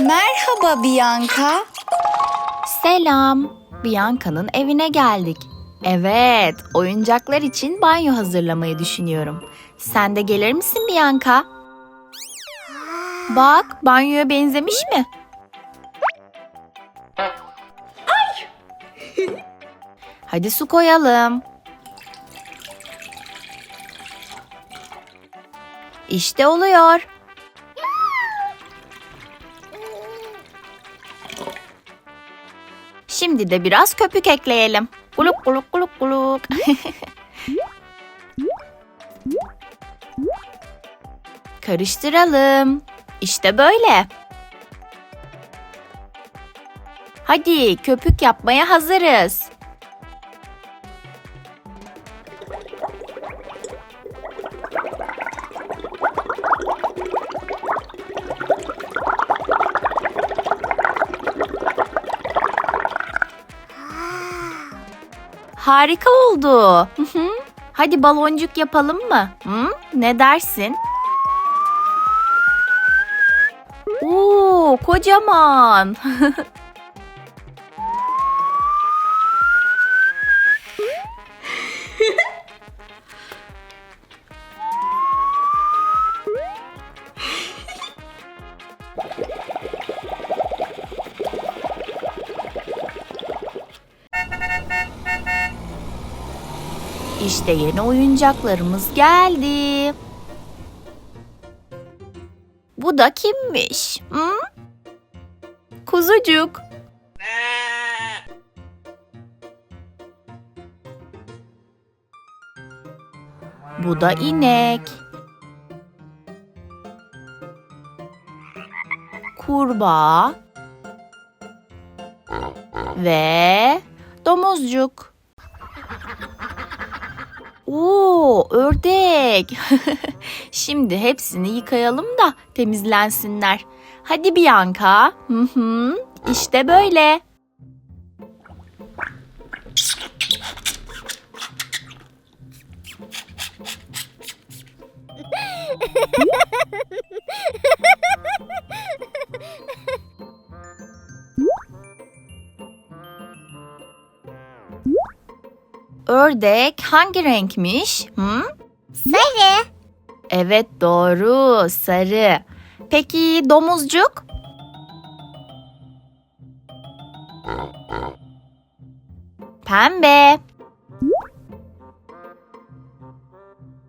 Merhaba Bianca. Selam. Bianca'nın evine geldik. Evet, oyuncaklar için banyo hazırlamayı düşünüyorum. Sen de gelir misin Bianca? Bak, banyoya benzemiş mi? Hadi su koyalım. İşte oluyor. Şimdi de biraz köpük ekleyelim. Guluk guluk guluk guluk. Karıştıralım. İşte böyle. Hadi köpük yapmaya hazırız. Harika oldu. Hadi baloncuk yapalım mı? Hı? Ne dersin? Oo, kocaman. İşte yeni oyuncaklarımız geldi. Bu da kimmiş? Hı? Kuzucuk. Bu da inek. Kurbağa. Ve domuzcuk. Oo, ördek. Şimdi hepsini yıkayalım da temizlensinler. Hadi Bianca. Hı hı. İşte böyle. Ördek hangi renkmiş? Hı? Sarı. Evet doğru sarı. Peki domuzcuk? Pembe.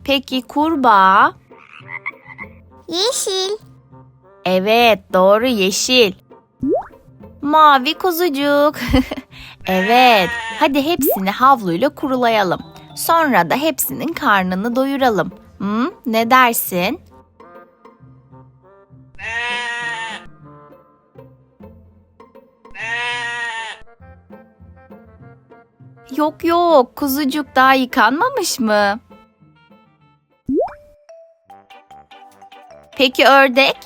Peki kurbağa? Yeşil. Evet doğru yeşil. Mavi kuzucuk. evet hadi hepsini havluyla kurulayalım. Sonra da hepsinin karnını doyuralım. Hı, ne dersin? Yok yok kuzucuk daha yıkanmamış mı? Peki ördek?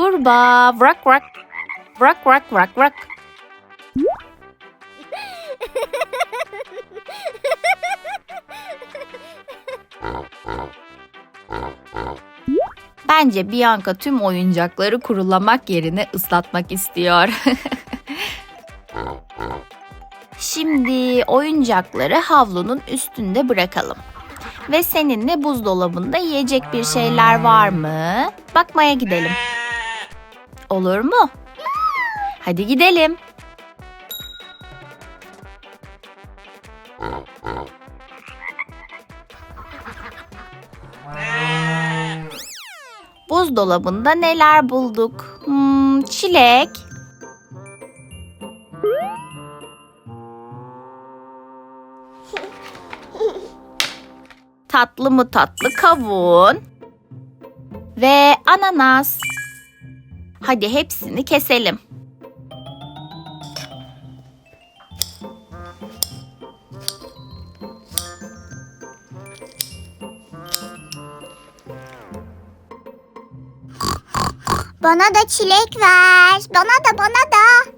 Kurbağa, vrak vrak. Vrak vrak vrak vrak. Bence Bianca tüm oyuncakları kurulamak yerine ıslatmak istiyor. Şimdi oyuncakları havlunun üstünde bırakalım. Ve seninle buzdolabında yiyecek bir şeyler var mı? Bakmaya gidelim. Olur mu? Hadi gidelim. Buzdolabında neler bulduk? Hmm, çilek. Tatlı mı tatlı kavun. Ve ananas. Hadi hepsini keselim. Bana da çilek ver. Bana da bana da.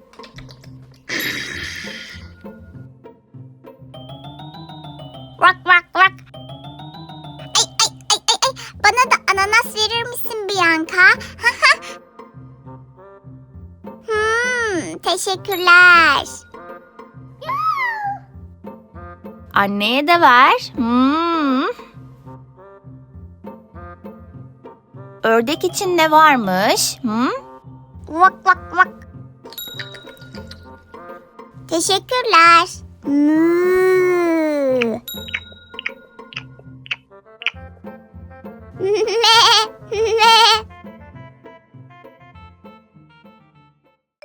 Vak vak vak. Ay ay ay ay ay. Bana da ananas verir misin Bianca? Teşekkürler. Anneye de ver. Hmm. Ördek için ne varmış? Hmm? Vak vak vak. Teşekkürler. Mü. Ne? Ne?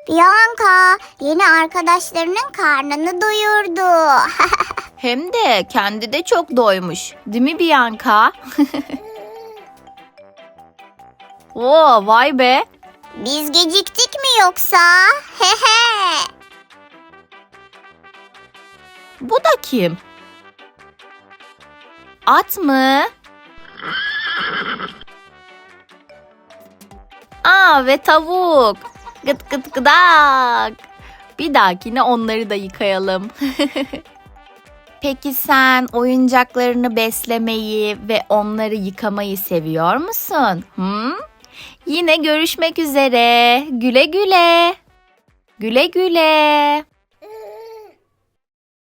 Bianca yeni arkadaşlarının karnını doyurdu. Hem de kendi de çok doymuş. Değil mi Bianca? Oo, vay be. Biz geciktik mi yoksa? Hehe. Bu da kim? At mı? Aa ve tavuk. Gıt gıt gıdak. Bir dahakine onları da yıkayalım. Peki sen oyuncaklarını beslemeyi ve onları yıkamayı seviyor musun? Hı? Yine görüşmek üzere. Güle güle. Güle güle.